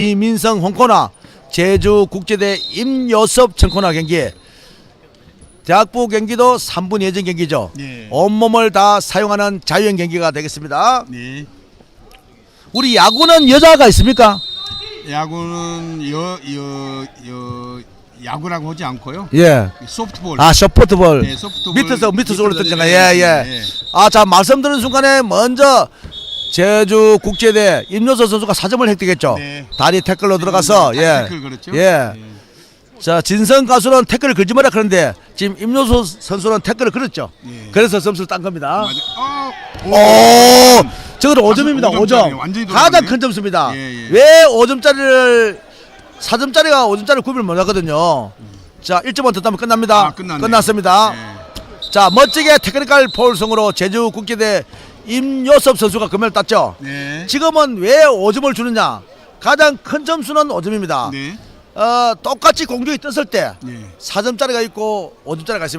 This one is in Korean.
이민성 홍코나 제주 국제대 임요섭 청코나 경기 대학부 경기도 3분 예정 경기죠. 예. 온몸을 다 사용하는 자유형 경기가 되겠습니다. 네. 우리 야구는 여자가 있습니까? 야구는 여, 여, 여, 야구라고 하지 않고요. 예. 소프트볼. 아, 셔포트볼. 네, 소프트볼. 밑에서 밑에서 올렸잖아요. 예, 예, 예. 예. 아, 자, 말씀 드는 순간에 먼저 제주 국제대 임효서 선수가 4점을 획득했죠. 네. 다리 태클로 들어가서 다리 예. 태클 그렇죠? 예. 자, 진성 가수는 태클을 걸지 마라 그런데 지금 임효서 선수는 태클을 걸었죠. 예. 그래서 점수를 딴 겁니다. 맞아. 어, 오! 저거는 5점입니다. 오점짜리예요. 5점. 완전히 가장 돌아갔네. 큰 점수입니다. 예, 예. 왜 5점짜리를 4점짜리가 5점짜리 구별 못 하거든요. 자, 1점만 더 따면 끝납니다. 아. 끝났습니다. 예. 자, 멋지게 테크니컬 포울성으로 제주 국기대 임요섭 선수가 금메달 땄죠. 네. 지금은 왜 5점을 주느냐? 가장 큰 점수는 5점입니다. 네. 어, 똑같이 공격이 떴을 때 네. 4점짜리가 있고 5점짜리가 있습니다.